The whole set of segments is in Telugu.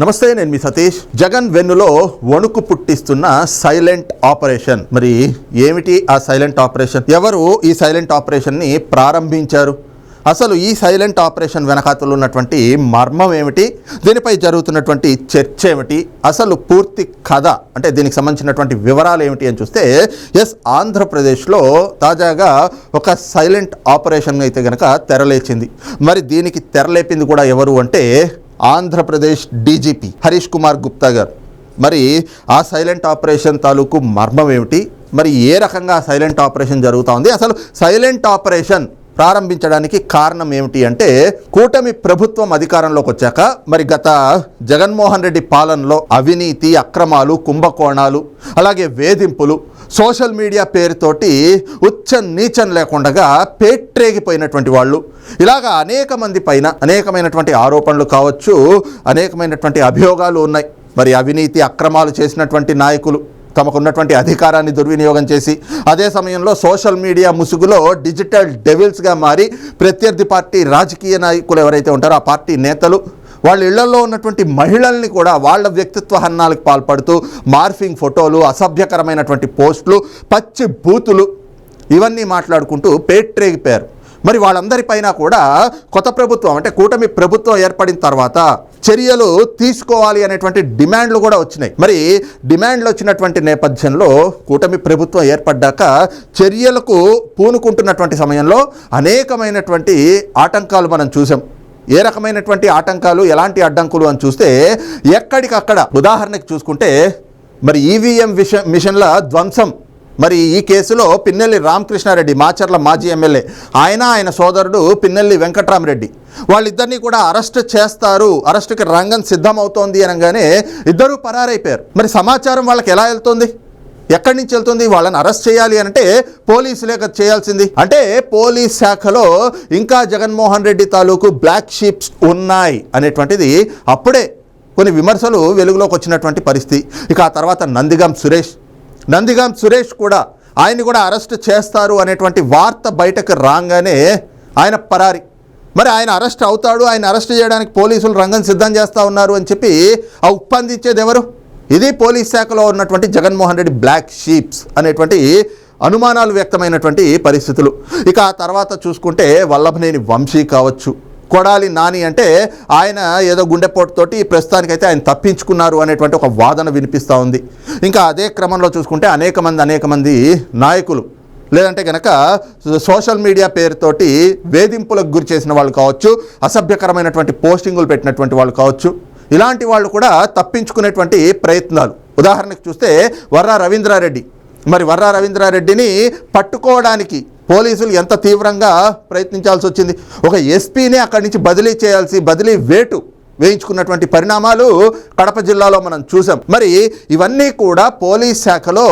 నమస్తే నేను మీ సతీష్. జగన్ వెన్నులో వణుకు పుట్టిస్తున్న సైలెంట్ ఆపరేషన్. మరి ఏమిటి ఆ సైలెంట్ ఆపరేషన్? ఎవరు ఈ సైలెంట్ ఆపరేషన్ని ప్రారంభించారు? అసలు ఈ సైలెంట్ ఆపరేషన్ వెనకాతలు ఉన్నటువంటి మర్మం ఏమిటి? దీనిపై జరుగుతున్నటువంటి చర్చ ఏమిటి? అసలు పూర్తి కథ అంటే దీనికి సంబంధించినటువంటి వివరాలు ఏమిటి అని చూస్తే ఎస్ ఆంధ్రప్రదేశ్లో తాజాగా ఒక సైలెంట్ ఆపరేషన్ అయితే కనుక తెరలేచింది. మరి దీనికి తెరలేపింది కూడా ఎవరు అంటే ఆంధ్రప్రదేశ్ డీజీపీ హరీష్ కుమార్ గుప్తా గారు. మరి ఆ సైలెంట్ ఆపరేషన్ తాలూకు మర్మం ఏమిటి? మరి ఏ రకంగా సైలెంట్ ఆపరేషన్ జరుగుతూ ఉంది? అసలు సైలెంట్ ఆపరేషన్ ప్రారంభించడానికి కారణం ఏమిటి అంటే కూటమి ప్రభుత్వం అధికారంలోకి వచ్చాక మరి గత జగన్మోహన్ రెడ్డి పాలనలో అవినీతి అక్రమాలు కుంభకోణాలు అలాగే వేధింపులు సోషల్ మీడియా పేరుతోటి ఉచ్చ నీచం లేకుండా పేట్రేగిపోయినటువంటి వాళ్ళు. ఇలాగా అనేక మంది పైన అనేకమైనటువంటి ఆరోపణలు కావచ్చు అనేకమైనటువంటి అభియోగాలు ఉన్నాయి. మరి అవినీతి అక్రమాలు చేసినటువంటి నాయకులు తమకున్నటువంటి అధికారాన్ని దుర్వినియోగం చేసి అదే సమయంలో సోషల్ మీడియా ముసుగులో డిజిటల్ డెవిల్స్గా మారి ప్రత్యర్థి పార్టీ రాజకీయ నాయకులు ఎవరైతే ఉంటారో ఆ పార్టీ నేతలు వాళ్ళ ఇళ్ళలో ఉన్నటువంటి మహిళల్ని కూడా వాళ్ళ వ్యక్తిత్వ హన్నాలకు పాల్పడుతూ మార్ఫింగ్ ఫోటోలు అసభ్యకరమైనటువంటి పోస్టులు పచ్చి బూతులు ఇవన్నీ మాట్లాడుకుంటూ పేట్రేగిపోయారు. మరి వాళ్ళందరిపైన కూడా కొత్త ప్రభుత్వం అంటే కూటమి ప్రభుత్వం ఏర్పడిన తర్వాత చర్యలు తీసుకోవాలి అనేటువంటి డిమాండ్లు కూడా వచ్చినాయి. మరి డిమాండ్లు వచ్చినటువంటి నేపథ్యంలో కూటమి ప్రభుత్వం ఏర్పడ్డాక చర్యలకు పూనుకుంటున్నటువంటి సమయంలో అనేకమైనటువంటి ఆటంకాలు మనం చూసాం. ఏ రకమైనటువంటి ఆటంకాలు ఎలాంటి అడ్డంకులు అని చూస్తే ఎక్కడికక్కడ. ఉదాహరణకి చూసుకుంటే మరి ఈవీఎం విష మిషన్ల ధ్వంసం. మరి ఈ కేసులో పిన్నెల్లి రామకృష్ణారెడ్డి మాచర్ల మాజీ ఎమ్మెల్యే ఆయన ఆయన సోదరుడు పిన్నెల్లి వెంకట్రామరెడ్డి. వాళ్ళిద్దరినీ కూడా అరెస్ట్ చేస్తారు. అరెస్టుకి రంగం సిద్ధమవుతోంది అనగానే ఇద్దరూ పరారైపోయారు. మరి సమాచారం వాళ్ళకి ఎలా వెళ్తుంది? ఎక్కడి నుంచి వెళ్తుంది? వాళ్ళని అరెస్ట్ చేయాలి అంటే పోలీసులే లేక చేయాల్సింది. అంటే పోలీస్ శాఖలో ఇంకా జగన్మోహన్ రెడ్డి తాలూకు బ్లాక్ షీప్స్ ఉన్నాయి అనేటువంటిది అప్పుడే కొన్ని విమర్శలు వెలుగులోకి వచ్చినటువంటి పరిస్థితి. ఇక ఆ తర్వాత నందిగాం సురేష్. నందిగాం సురేష్ కూడా ఆయన్ని కూడా అరెస్ట్ చేస్తారు అనేటువంటి వార్త బయటకు రాగానే ఆయన పరారి. మరి ఆయన అరెస్ట్ అవుతాడు ఆయన అరెస్ట్ చేయడానికి పోలీసులు రంగం సిద్ధం చేస్తూ ఉన్నారు అని చెప్పి ఆ ఉప్పందించేది ఎవరు? ఇది పోలీస్ శాఖలో ఉన్నటువంటి జగన్మోహన్ రెడ్డి బ్లాక్ షీప్స్ అనేటువంటి అనుమానాలు వ్యక్తమైనటువంటి పరిస్థితులు. ఇక ఆ తర్వాత చూసుకుంటే వల్లభనేని వంశీ కావచ్చు. కొడాలి నాని అంటే ఆయన ఏదో గుండెపోటుతోటి ప్రస్తుతానికైతే ఆయన తప్పించుకున్నారు అనేటువంటి ఒక వాదన వినిపిస్తూ ఉంది. ఇంకా అదే క్రమంలో చూసుకుంటే అనేక మంది అనేక మంది నాయకులు లేదంటే కనుక సోషల్ మీడియా పేరుతోటి వేధింపులకు గురి చేసిన వాళ్ళు కావచ్చు అసభ్యకరమైనటువంటి పోస్టింగులు పెట్టినటువంటి వాళ్ళు కావచ్చు ఇలాంటి వాళ్ళు కూడా తప్పించుకునేటువంటి ప్రయత్నాలు. ఉదాహరణకు చూస్తే వర్రా రవీంద్రారెడ్డి. మరి వర్రా రవీంద్రారెడ్డిని పట్టుకోవడానికి పోలీసులు ఎంత తీవ్రంగా ప్రయత్నించాల్సి వచ్చింది. ఒక ఎస్పీని అక్కడి నుంచి బదిలీ చేయాల్సి బదిలీ వేటు వేయించుకున్నటువంటి పరిణామాలు కడప జిల్లాలో మనం చూసాం. మరి ఇవన్నీ కూడా పోలీస్ శాఖలో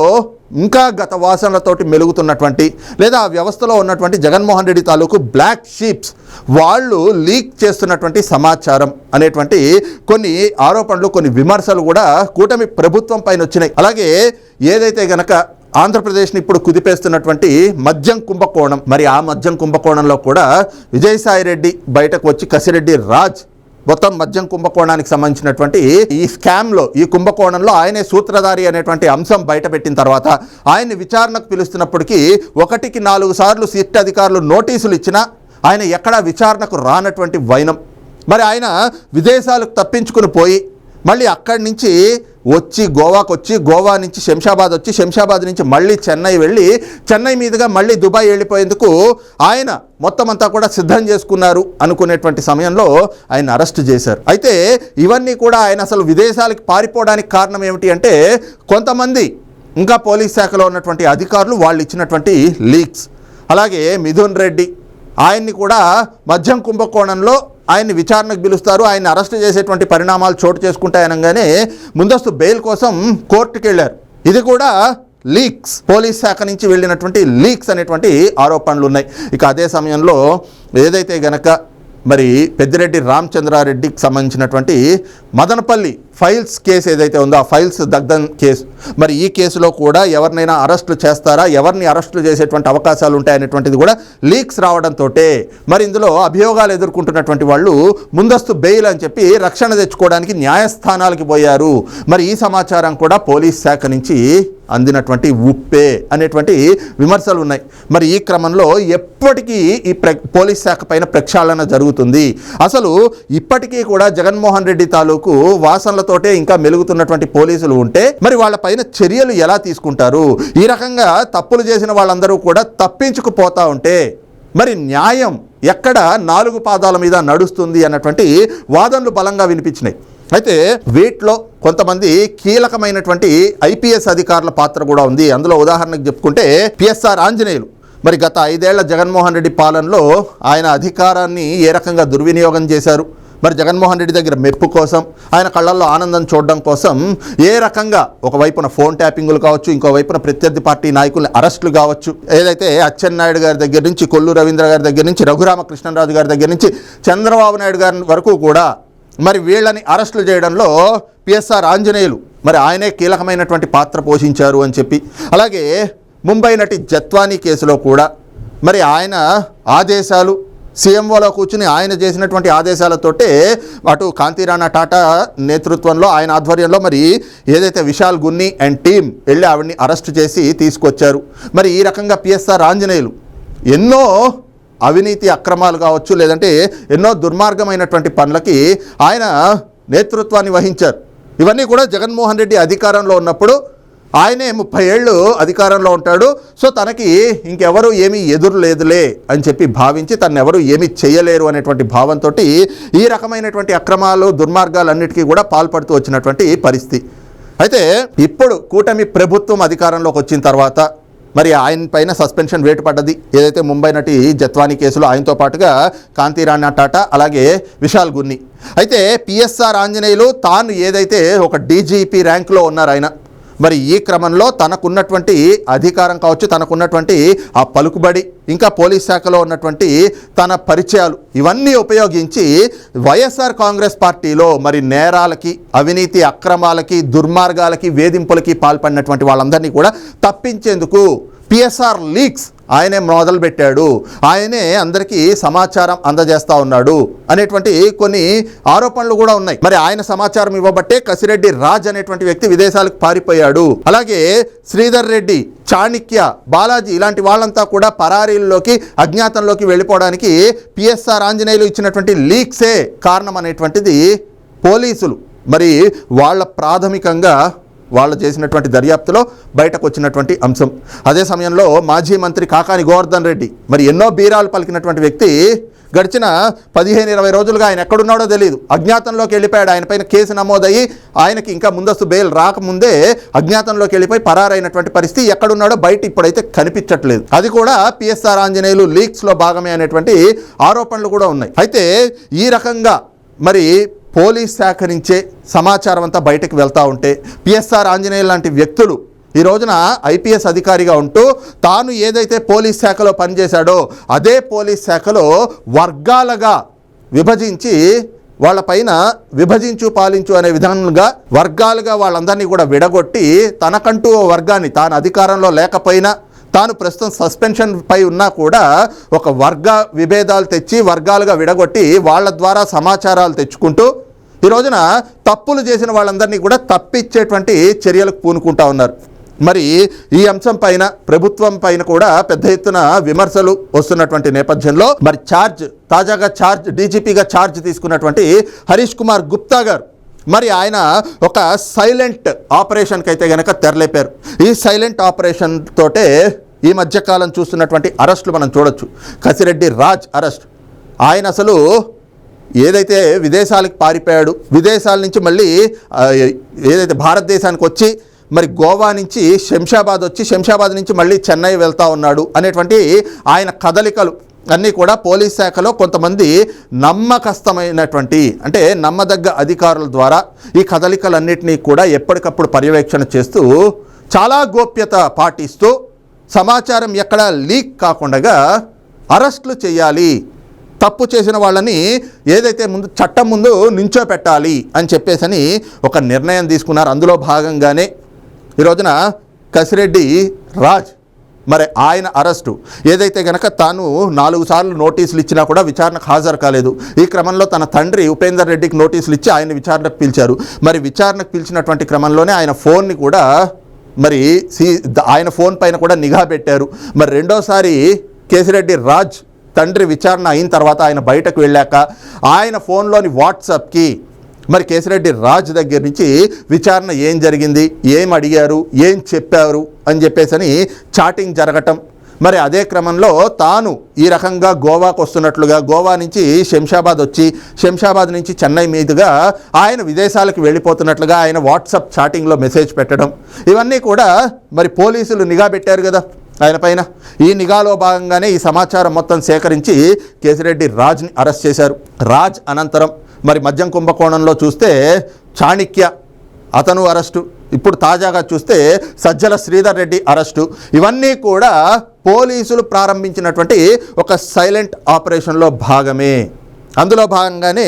ఇంకా గత వాసనలతోటి మెలుగుతున్నటువంటి లేదా ఆ వ్యవస్థలో ఉన్నటువంటి జగన్మోహన్ రెడ్డి తాలూకు బ్లాక్ షీప్స్ వాళ్ళు లీక్ చేస్తున్నటువంటి సమాచారం అనేటువంటి కొన్ని ఆరోపణలు కొన్ని విమర్శలు కూడా కూటమి ప్రభుత్వం పైన వచ్చినాయి. అలాగే ఏదైతే గనక ఆంధ్రప్రదేశ్ని ఇప్పుడు కుదిపేస్తున్నటువంటి మద్యం కుంభకోణం మరి ఆ మద్యం కుంభకోణంలో కూడా విజయసాయి రెడ్డి బయటకు వచ్చి కసిరెడ్డి రాజ్ మొత్తం మద్యం కుంభకోణానికి సంబంధించినటువంటి ఈ స్కామ్లో ఈ కుంభకోణంలో ఆయనే సూత్రధారి అనేటువంటి అంశం బయటపెట్టిన తర్వాత ఆయన్ని విచారణకు పిలుస్తున్నప్పటికీ ఒకటికి నాలుగు సార్లు సిట్ అధికారులు నోటీసులు ఇచ్చినా ఆయన ఎక్కడా విచారణకు రానటువంటి వైనం. మరి ఆయన విదేశాలకు తప్పించుకుని పోయి మళ్ళీ అక్కడి నుంచి వచ్చి గోవాకు వచ్చి గోవా నుంచి శంషాబాద్ వచ్చి శంషాబాద్ నుంచి మళ్ళీ చెన్నై వెళ్ళి చెన్నై మీదుగా మళ్ళీ దుబాయ్ వెళ్ళిపోయేందుకు ఆయన మొత్తం అంతా కూడా సిద్ధం చేసుకున్నారు అనుకునేటువంటి సమయంలో ఆయన అరెస్ట్ చేశారు. అయితే ఇవన్నీ కూడా ఆయన అసలు విదేశాలకు పారిపోవడానికి కారణం ఏమిటి అంటే కొంతమంది ఇంకా పోలీస్ శాఖలో ఉన్నటువంటి అధికారులు వాళ్ళు ఇచ్చినటువంటి లీక్స్. అలాగే మిథున్ రెడ్డి ఆయన్ని కూడా మద్యం కుంభకోణంలో ఆయన్ని విచారణకు పిలుస్తారు. ఆయన్ని అరెస్ట్ చేసేటువంటి పరిణామాలు చోటు చేసుకుంటాయనగానే ముందస్తు బెయిల్ కోసం కోర్టుకి వెళ్ళారు. ఇది కూడా లీక్స్ పోలీస్ శాఖ నుంచి వెళ్ళినటువంటి లీక్స్ అనేటువంటి ఆరోపణలు ఉన్నాయి. ఇక అదే సమయంలో ఏదైతే గనక మరి పెద్దిరెడ్డి రామచంద్రారెడ్డికి సంబంధించినటువంటి మదనపల్లి ఫైల్స్ కేసు ఏదైతే ఉందో ఆ ఫైల్స్ దగ్ధం కేసు. మరి ఈ కేసులో కూడా ఎవరినైనా అరెస్టులు చేస్తారా? ఎవరిని అరెస్టులు చేసేటువంటి అవకాశాలు ఉంటాయనేటువంటిది కూడా లీక్స్ రావడంతో మరి ఇందులో అభియోగాలు ఎదుర్కొంటున్నటువంటి వాళ్ళు ముందస్తు బెయిల్ అని చెప్పి రక్షణ తెచ్చుకోవడానికి న్యాయస్థానాలకి పోయారు. మరి ఈ సమాచారం కూడా పోలీస్ శాఖ నుంచి అందినటువంటి ఉప్పే అనేటువంటి విమర్శలు ఉన్నాయి. మరి ఈ క్రమంలో ఎప్పటికీ ఈ ప్ర పోలీస్ శాఖ పైన ప్రక్షాళన జరుగుతుంది. అసలు ఇప్పటికీ కూడా జగన్మోహన్ రెడ్డి తాలూకు తోటే ఇంకా మెలుగుతున్నటువంటి పోలీసులు ఉంటే మరి వాళ్ళ పైన చర్యలు ఎలా తీసుకుంటారు? ఈ రకంగా తప్పులు చేసిన వాళ్ళందరూ కూడా తప్పించుకుపోతా ఉంటే మరి న్యాయం ఎక్కడ నాలుగు పాదాల మీద నడుస్తుంది అన్నటువంటి వాదనలు బలంగా వినిపించినాయి. అయితే వీటిలో కొంతమంది కీలకమైనటువంటి ఐపీఎస్ అధికారుల పాత్ర కూడా ఉంది. అందులో ఉదాహరణకు చెప్పుకుంటే పిఎస్ఆర్ ఆంజనేయులు. మరి గత ఐదేళ్ళ జగన్మోహన్ రెడ్డి పాలనలో ఆయన అధికారాన్ని ఏ రకంగా దుర్వినియోగం చేశారు? మరి జగన్మోహన్ రెడ్డి దగ్గర మెప్పు కోసం ఆయన కళ్ళల్లో ఆనందం చూడడం కోసం ఏ రకంగా ఒకవైపున ఫోన్ ట్యాపింగ్లు కావచ్చు ఇంకో వైపున ప్రత్యర్థి పార్టీ నాయకుల్ని అరెస్టులు కావచ్చు ఏదైతే అచ్చెన్నాయుడు గారి దగ్గర నుంచి కొల్లు రవీంద్ర గారి దగ్గర నుంచి రఘురామకృష్ణరాజు గారి దగ్గర నుంచి చంద్రబాబు నాయుడు గారి వరకు కూడా మరి వీళ్ళని అరెస్టులు చేయడంలో పిఎస్ఆర్ ఆంజనేయులు మరి ఆయనే కీలకమైనటువంటి పాత్ర పోషించారు అని చెప్పి అలాగే ముంబై నటి జత్వానీ కేసులో కూడా మరి ఆయన ఆదేశాలు సీఎంఓలో కూర్చుని ఆయన చేసినటువంటి ఆదేశాలతోటే అటు కాంతిరాణా టాటా నేతృత్వంలో ఆయన ఆధ్వర్యంలో మరి ఏదైతే విశాల్ గున్ని అండ్ టీం వెళ్ళి ఆవిడ్ని అరెస్ట్ చేసి తీసుకొచ్చారు. మరి ఈ రకంగా పిఎస్ఆర్ ఆంజనేయులు ఎన్నో అవినీతి అక్రమాలు కావచ్చు లేదంటే ఎన్నో దుర్మార్గమైనటువంటి పనులకి ఆయన నేతృత్వాన్ని వహించారు. ఇవన్నీ కూడా జగన్మోహన్ రెడ్డి అధికారంలో ఉన్నప్పుడు ఆయనే ముప్పై ఏళ్ళు అధికారంలో ఉంటాడు. సో తనకి ఇంకెవరు ఏమీ ఎదురు లేదులే అని చెప్పి భావించి తను ఎవరు ఏమీ చేయలేరు అనేటువంటి భావంతో ఈ రకమైనటువంటి అక్రమాలు దుర్మార్గాలన్నిటికీ కూడా పాల్పడుతూ వచ్చినటువంటి పరిస్థితి. అయితే ఇప్పుడు కూటమి ప్రభుత్వం అధికారంలోకి వచ్చిన తర్వాత మరి ఆయన పైన సస్పెన్షన్ వేటు పడ్డది ఏదైతే ముంబై నటి జత్వానీ కేసులో ఆయనతో పాటుగా కాంతిరాణా టాటా అలాగే విశాల్ గున్ని. అయితే పిఎస్ఆర్ ఆంజనేయులు తాను ఏదైతే ఒక డీజీపీ ర్యాంక్లో ఉన్నారు ఆయన మరి ఈ క్రమంలో తనకున్నటువంటి అధికారం కావచ్చు తనకున్నటువంటి ఆ పలుకుబడి ఇంకా పోలీస్ శాఖలో ఉన్నటువంటి తన పరిచయాలు ఇవన్నీ ఉపయోగించి వైఎస్ఆర్ కాంగ్రెస్ పార్టీలో మరి నేరాలకి అవినీతి అక్రమాలకి దుర్మార్గాలకి వేధింపులకి పాల్పడినటువంటి వాళ్ళందరినీ కూడా తప్పించేందుకు పిఎస్ఆర్ లీక్స్ ఆయనే మొదలుపెట్టాడు ఆయనే అందరికీ సమాచారం అందజేస్తూ ఉన్నాడు అనేటువంటి కొన్ని ఆరోపణలు కూడా ఉన్నాయి. మరి ఆయన సమాచారం ఇవ్వబట్టే కసిరెడ్డి రాజ్ అనేటువంటి వ్యక్తి విదేశాలకు పారిపోయాడు. అలాగే శ్రీధర్ రెడ్డి చాణిక్య బాలాజీ ఇలాంటి వాళ్ళంతా కూడా పరారీల్లోకి అజ్ఞాతంలోకి వెళ్ళిపోవడానికి పిఎస్ఆర్ ఆంజనేయులు ఇచ్చినటువంటి లీక్సే కారణం అనేటువంటిది పోలీసులు. మరి వాళ్ళ ప్రాథమికంగా వాళ్ళు చేసినటువంటి దర్యాప్తులో బయటకు వచ్చినటువంటి అంశం. అదే సమయంలో మాజీ మంత్రి కాకాని గోవర్ధన్ రెడ్డి మరి ఎన్నో బీరాలు పలికినటువంటి వ్యక్తి గడిచిన పదిహేను ఇరవై రోజులుగా ఆయన ఎక్కడున్నాడో తెలియదు అజ్ఞాతంలోకి వెళ్ళిపోయాడు. ఆయన పైన కేసు నమోదయ్యి ఆయనకి ఇంకా ముందస్తు బెయిల్ రాకముందే అజ్ఞాతంలోకి వెళ్ళిపోయి పరారైనటువంటి పరిస్థితి ఎక్కడున్నాడో బయట ఇప్పుడైతే కనిపించట్లేదు. అది కూడా పిఎస్ఆర్ ఆంజనేయులు లీక్స్లో భాగమే అనేటువంటి ఆరోపణలు కూడా ఉన్నాయి. అయితే ఈ రకంగా మరి పోలీస్ శాఖ నుంచే సమాచారం అంతా బయటకు వెళ్తూ ఉంటే పిఎస్ఆర్ ఆంజనేయులు లాంటి వ్యక్తులు ఈ రోజున ఐపీఎస్ అధికారిగా ఉంటూ తాను ఏదైతే పోలీస్ శాఖలో పనిచేశాడో అదే పోలీస్ శాఖలో వర్గాలుగా విభజించి వాళ్ళపైన విభజించు పాలించు అనే విధానంగా వర్గాలుగా వాళ్ళందరినీ కూడా విడగొట్టి తనకంటూ ఓ వర్గాన్ని తాను అధికారంలో లేకపోయినా తాను ప్రస్తుతం సస్పెన్షన్ పై ఉన్నా కూడా ఒక వర్గ విభేదాలు తెచ్చి వర్గాలుగా విడగొట్టి వాళ్ళ ద్వారా సమాచారాలు తెచ్చుకుంటూ ఈ రోజున తప్పులు చేసిన వాళ్ళందరినీ కూడా తప్పిచ్చేటువంటి చర్యలకు పూనుకుంటా ఉన్నారు. మరి ఈ అంశం పైన ప్రభుత్వం పైన కూడా పెద్ద ఎత్తున విమర్శలు వస్తున్నటువంటి నేపథ్యంలో మరి ఛార్జ్ తాజాగా ఛార్జ్ డీజీపీగా ఛార్జ్ తీసుకున్నటువంటి హరీష్ కుమార్ గుప్తా గారు మరి ఆయన ఒక సైలెంట్ ఆపరేషన్కి అయితే కనుక తెరలేపారు. ఈ సైలెంట్ ఆపరేషన్ తోటే ఈ మధ్యకాలం చూస్తున్నటువంటి అరెస్టులు మనం చూడొచ్చు. కసిరెడ్డి రాజ్ అరెస్ట్. ఆయన అసలు ఏదైతే విదేశాలకు పారిపోయాడు విదేశాల నుంచి మళ్ళీ ఏదైతే భారతదేశానికి వచ్చి మరి గోవా నుంచి శంషాబాద్ వచ్చి శంషాబాద్ నుంచి మళ్ళీ చెన్నై వెళ్తా ఉన్నాడు అనేటువంటి ఆయన కదలికలు అన్నీ కూడా పోలీస్ శాఖలో కొంతమంది నమ్మకస్తమైనటువంటి అంటే నమ్మదగ్గ అధికారుల ద్వారా ఈ కదలికలన్నింటినీ కూడా ఎప్పటికప్పుడు పర్యవేక్షణ చేస్తూ చాలా గోప్యత పాటిస్తూ సమాచారం ఎక్కడ లీక్ కాకుండా అరెస్టులు చేయాలి తప్పు చేసిన వాళ్ళని ఏదైతే ముందు చట్టం ముందు నించోపెట్టాలి అని చెప్పేసని ఒక నిర్ణయం తీసుకున్నారు. అందులో భాగంగానే ఈ రోజున కసిరెడ్డి రాజ్ మరి ఆయన అరెస్టు. ఏదైతే గనక తాను నాలుగు సార్లు నోటీసులు ఇచ్చినా కూడా విచారణకు హాజరు కాలేదు. ఈ క్రమంలో తన తండ్రి ఉపేందర్ రెడ్డికి నోటీసులు ఇచ్చి ఆయన విచారణకు పిలిచారు. మరి విచారణకు పిలిచినటువంటి క్రమంలోనే ఆయన ఫోన్ని కూడా మరి సి ఆయన ఫోన్ పైన కూడా నిఘా పెట్టారు. మరి రెండోసారి కేసిరెడ్డి రాజ్ తండ్రి విచారణ అయిన తర్వాత ఆయన బయటకు వెళ్ళాక ఆయన ఫోన్లోని వాట్సాప్కి మరి కేసిరెడ్డి రాజ్ దగ్గర నుంచి విచారణ ఏం జరిగింది? ఏం అడిగారు? ఏం చెప్పారు? అని చెప్పేసని చాటింగ్ జరగటం. మరి అదే క్రమంలో తాను ఈ రకంగా గోవాకు వస్తున్నట్లుగా గోవా నుంచి శంషాబాద్ వచ్చి శంషాబాద్ నుంచి చెన్నై మీదుగా ఆయన విదేశాలకు వెళ్ళిపోతున్నట్లుగా ఆయన వాట్సాప్ చాటింగ్లో మెసేజ్ పెట్టడం. ఇవన్నీ కూడా మరి పోలీసులు నిఘా పెట్టారు కదా ఆయన పైన. ఈ నిఘాలో భాగంగానే ఈ సమాచారం మొత్తం సేకరించి కేసిరెడ్డి రాజ్ని అరెస్ట్ చేశారు. రాజ్ అనంతరం మరి మద్యం కుంభకోణంలో చూస్తే చాణిక్య అతను అరెస్టు. ఇప్పుడు తాజాగా చూస్తే సజ్జల శ్రీధర్ రెడ్డి అరెస్టు. ఇవన్నీ కూడా పోలీసులు ప్రారంభించినటువంటి ఒక సైలెంట్ ఆపరేషన్లో భాగమే. అందులో భాగంగానే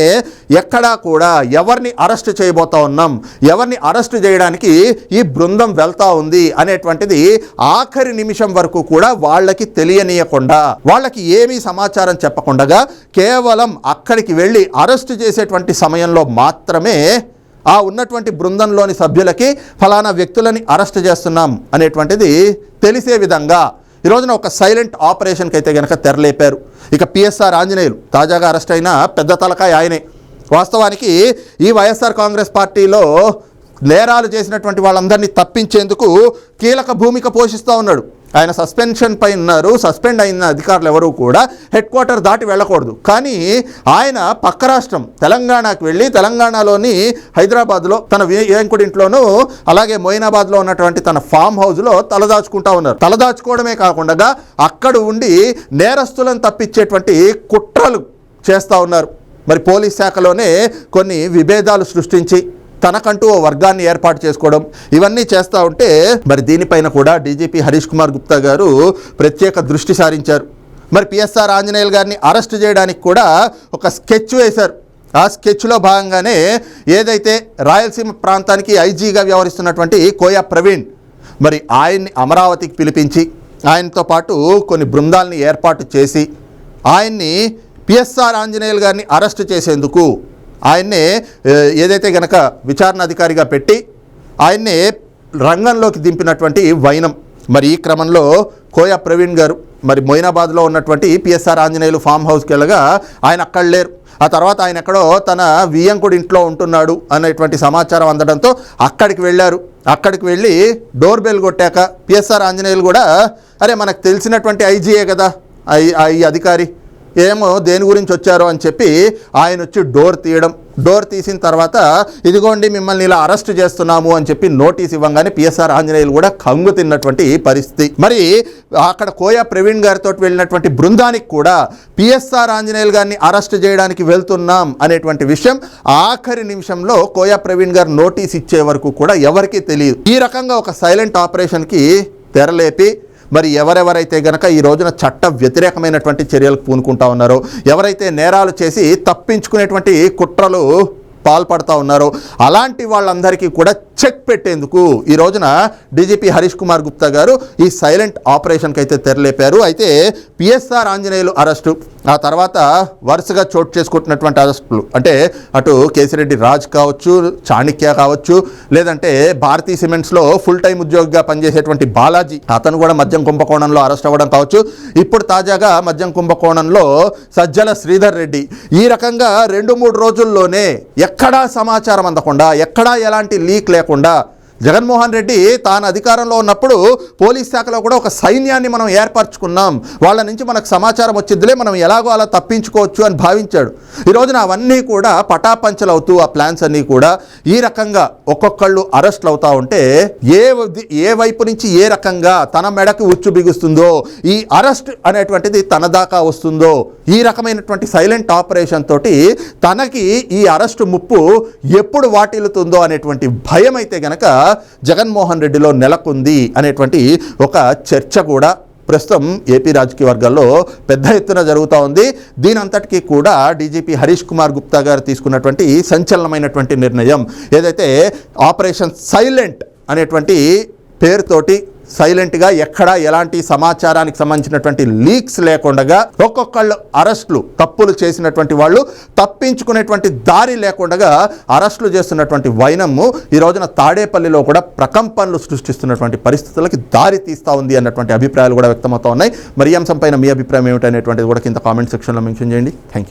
ఎక్కడా కూడా ఎవరిని అరెస్ట్ చేయబోతా ఉన్నాం? ఎవరిని అరెస్ట్ చేయడానికి ఈ బృందం వెళ్తా ఉంది? అనేటువంటిది ఆఖరి నిమిషం వరకు కూడా వాళ్ళకి తెలియనీయకుండా వాళ్ళకి ఏమీ సమాచారం చెప్పకుండా కేవలం అక్కడికి వెళ్ళి అరెస్ట్ చేసేటువంటి సమయంలో మాత్రమే ఆ ఉన్నటువంటి బృందంలోని సభ్యులకి ఫలానా వ్యక్తులని అరెస్ట్ చేస్తున్నాం అనేటువంటిది తెలిసే విధంగా ఈ రోజున ఒక సైలెంట్ ఆపరేషన్కి అయితే కనుక తెరలేపారు. ఇక పిఎస్ఆర్ ఆంజనేయులు తాజాగా అరెస్ట్ అయిన పెద్ద తలకాయ ఆయనే. వాస్తవానికి ఈ వైఎస్ఆర్ కాంగ్రెస్ పార్టీలో నేరాలు చేసినటువంటి వాళ్ళందరినీ తప్పించేందుకు కీలక భూమిక పోషిస్తూ ఉన్నాడు. ఆయన సస్పెన్షన్ పై ఉన్నారు. సస్పెండ్ అయిన అధికారులు ఎవరూ కూడా హెడ్ క్వార్టర్ దాటి వెళ్ళకూడదు. కానీ ఆయన పక్క రాష్ట్రం తెలంగాణకు వెళ్ళి తెలంగాణలోని హైదరాబాద్లో తన ఇంట్లోనూ అలాగే మొయినాబాద్లో ఉన్నటువంటి తన ఫామ్ హౌస్లో తలదాచుకుంటా ఉన్నారు. తలదాచుకోవడమే కాకుండా అక్కడ ఉండి నేరస్తులను తప్పించేటువంటి కుట్రలు చేస్తూ ఉన్నారు. మరి పోలీస్ శాఖలోనే కొన్ని విభేదాలు సృష్టించి తనకంటూ ఓ వర్గాన్ని ఏర్పాటు చేసుకోవడం ఇవన్నీ చేస్తూ ఉంటే మరి దీనిపైన కూడా డీజీపీ హరీష్ కుమార్ గుప్తా గారు ప్రత్యేక దృష్టి సారించారు. మరి పిఎస్ఆర్ ఆంజనేయులు గారిని అరెస్ట్ చేయడానికి కూడా ఒక స్కెచ్ వేశారు. ఆ స్కెచ్లో భాగంగానే ఏదైతే రాయలసీమ ప్రాంతానికి ఐజీగా వ్యవహరిస్తున్నటువంటి కోయా ప్రవీణ్ మరి ఆయన్ని అమరావతికి పిలిపించి ఆయనతో పాటు కొన్ని బృందాలని ఏర్పాటు చేసి ఆయన్ని పిఎస్ఆర్ ఆంజనేయులు గారిని అరెస్ట్ చేసేందుకు ఆయన్ని ఏదైతే గనక విచారణ అధికారిగా పెట్టి ఆయన్ని రంగంలోకి దింపినటువంటి వైనం. మరి ఈ క్రమంలో కోయా ప్రవీణ్ గారు మరి మొయినాబాద్లో ఉన్నటువంటి పిఎస్ఆర్ ఆంజనేయులు ఫామ్ హౌస్కి వెళ్ళగా ఆయన అక్కడ లేరు. ఆ తర్వాత ఆయన ఎక్కడో తన వియ్యంకుడి ఇంట్లో ఉంటున్నాడు అనేటువంటి సమాచారం అందడంతో అక్కడికి వెళ్ళారు. అక్కడికి వెళ్ళి డోర్ బెల్ కొట్టాక పిఎస్ఆర్ ఆంజనేయులు కూడా అరే మనకు తెలిసినటువంటి ఐజీఏ కదా ఐ- ఈ అధికారి ఏమో దేని గురించి వచ్చారో అని చెప్పి ఆయన వచ్చి డోర్ తీయడం. డోర్ తీసిన తర్వాత ఇదిగోండి మిమ్మల్ని ఇలా అరెస్ట్ చేస్తున్నాము అని చెప్పి నోటీస్ ఇవ్వగానే పిఎస్ఆర్ ఆంజనేయులు కూడా కంగు తిన్నటువంటి పరిస్థితి. మరి అక్కడ కోయా ప్రవీణ్ గారితో వెళ్ళినటువంటి బృందానికి కూడా పిఎస్ఆర్ ఆంజనేయులు గారిని అరెస్ట్ చేయడానికి వెళ్తున్నాం అనేటువంటి విషయం ఆఖరి నిమిషంలో కోయా ప్రవీణ్ గారు నోటీస్ ఇచ్చే వరకు కూడా ఎవరికీ తెలియదు. ఈ రకంగా ఒక సైలెంట్ ఆపరేషన్కి తెరలేపి మరి ఎవరెవరైతే గనక ఈ రోజున చట్ట వ్యతిరేకమైనటువంటి చర్యలకు పూనుకుంటా ఉన్నారో ఎవరైతే నేరాలు చేసి తప్పించుకునేటువంటి కుట్రలు పాల్పడతా ఉన్నారో అలాంటి వాళ్ళందరికీ కూడా చెక్ పెట్టేందుకు ఈ రోజున డీజీపీ హరీష్ కుమార్ గుప్తా గారు ఈ సైలెంట్ ఆపరేషన్కి అయితే తెరలేపారు. అయితే పిఎస్ఆర్ ఆంజనేయులు అరెస్టు ఆ తర్వాత వరుసగా చోటు చేసుకుంటున్నటువంటి అరెస్టులు. అంటే అటు కేసిరెడ్డి రాజ్ కావచ్చు చాణిక్య కావచ్చు లేదంటే భారతీ సిమెంట్స్లో ఫుల్ టైం ఉద్యోగిగా పనిచేసేటువంటి బాలాజీ. అతను కూడా మద్యం కుంభకోణంలో అరెస్ట్ అవ్వడం కావచ్చు. ఇప్పుడు తాజాగా మద్యం కుంభకోణంలో సజ్జల శ్రీధర్ రెడ్డి. ఈ రకంగా రెండు మూడు రోజుల్లోనే ఎక్కడా సమాచారం అందకుండా ఎక్కడా ఎలాంటి లీక్ లేకుండా జగన్మోహన్ రెడ్డి తాను అధికారంలో ఉన్నప్పుడు పోలీస్ శాఖలో కూడా ఒక సైన్యాన్ని మనం ఏర్పరచుకున్నాం. వాళ్ళ నుంచి మనకు సమాచారం వచ్చిద్దిలే మనం ఎలాగో అలా తప్పించుకోవచ్చు అని భావించాడు. ఈ రోజున అవన్నీ కూడా పటాపంచలవుతూ ఆ ప్లాన్స్ అన్నీ కూడా ఈ రకంగా ఒక్కొక్కళ్ళు అరెస్ట్లు అవుతూ ఉంటే ఏ ఏ వైపు నుంచి ఏ రకంగా తన మెడకు ఉచ్చు బిగుస్తుందో ఈ అరెస్ట్ అనేటువంటిది తన దాకా వస్తుందో ఈ రకమైనటువంటి సైలెంట్ ఆపరేషన్ తోటి తనకి ఈ అరెస్టు ముప్పు ఎప్పుడు వాటిల్లుతుందో అనేటువంటి భయం అయితే గనక జగన్మోహన్ రెడ్డిలో నెలకొంది అనేటువంటి ఒక చర్చ కూడా ప్రస్తుతం ఏపీ రాజకీయ వర్గాల్లో పెద్ద ఎత్తున జరుగుతూ ఉంది. దీని అంతటికీ కూడా డీజీపీ హరీష్ కుమార్ గుప్తా గారు తీసుకున్నటువంటి సంచలనమైనటువంటి నిర్ణయం. ఏదైతే ఆపరేషన్ సైలెంట్ అనేటువంటి పేరుతోటి సైలెంట్గా ఎక్కడా ఎలాంటి సమాచారానికి సంబంధించినటువంటి లీక్స్ లేకుండా ఒక్కొక్కళ్ళు అరెస్టులు తప్పులు చేసినటువంటి వాళ్ళు తప్పించుకునేటువంటి దారి లేకుండా అరెస్టులు చేస్తున్నటువంటి వైనము ఈ రోజున తాడేపల్లిలో కూడా ప్రకంపనలు సృష్టిస్తున్నటువంటి పరిస్థితులకి దారి తీస్తూ ఉంది అన్నటువంటి అభిప్రాయాలు కూడా వ్యక్తమవుతా ఉన్నాయి. మరి ఈ అంశంపైన మీ అభిప్రాయం ఏమిటనేటువంటిది కూడా కింద కామెంట్ సెక్షన్లో మెన్షన్ చేయండి. Thank you